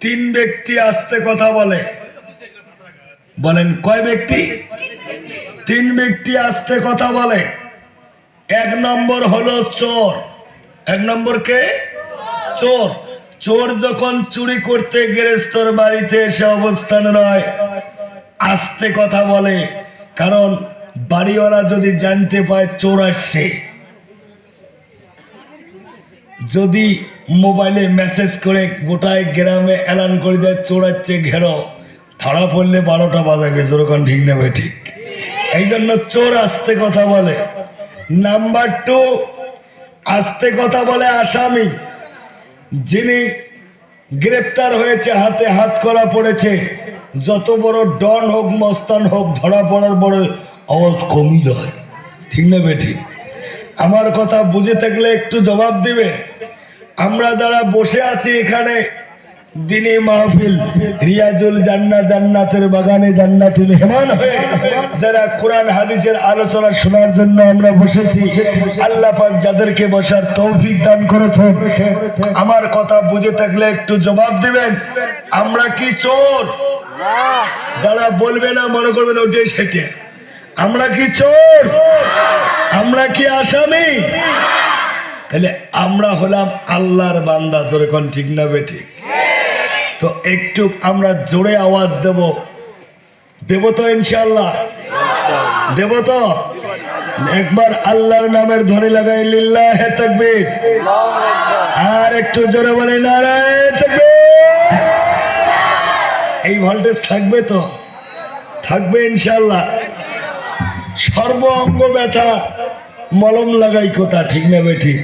তিন ব্যক্তি আসতে কথা বলে। বলেন, কয় ব্যক্তি? তিন ব্যক্তি আসতে কথা বলে। এক নম্বর হলো চোর। এক নম্বর কে? চোর। চোর যখন চুরি করতে গেরেস্তর বাড়িতে এসে অবস্থান রয় আসতে কথা বলে। কারণ বাড়িওয়ালা যদি জানতে পায় চোর আসছে। যদি মোবাইলে মেসেজ করে গোটায় গ্রামে এলান করে দেয়, চোরাচ্ছে ঘেরো, ধরা পড়লে বারোটা বাজাবে যেরকম ঠিক নেবে ঠিক। এই জন্য চোর আসতে কথা বলে। নাম্বার টু, আসতে কথা বলে আসামি, যিনি গ্রেপ্তার হয়েছে, হাতে হাত করা পড়েছে। যত বড় ডন হোক, মস্তান হোক, ধরা পড়ার বড় আওয়াজ কমই হয় ঠিক না বেঠিক আমার কথা বুঝে থাকলে একটু জবাব দিবে। আমরা যারা বসে আছি এখানে, দিনে মাহফিল, রিয়াজুল জান্না জান্নাতের বাগানে জান্নাতুল হেমান হয়ে যারা কোরআন, হাদিসের আলোচনা শোনার জন্য আমরা বসেছি, আল্লাহ পাক যাদেরকে বসার তৌফিক দান করেছেন। আমার কথা বুঝে থাকলে একটু জবাব দিবেন। আমরা কি চোর? যারা বলবে না, মনে করবেন ওটাই সেটে। আমরা কি চোর? আমরা কি আসামি? তাহলে আমরা হলাম আল্লাহর বান্দা যখন ঠিক না বেঠিক তো একটু আমরা জোরে আওয়াজ দেব। দেব তো ইনশাল্লাহ দেব তো? একবার আল্লাহর নামের ধ্বনি লাগাই, লিল্লাহ হে তাকবীর। আর একটু জোরে বলে নারায়ণ এই ভোল্টেজ থাকবে তো? থাকবে ইনশাল্লাহ সর্ব অঙ্গ ব্যথা মলম লাগাই কোথা ঠিক না বেঠিক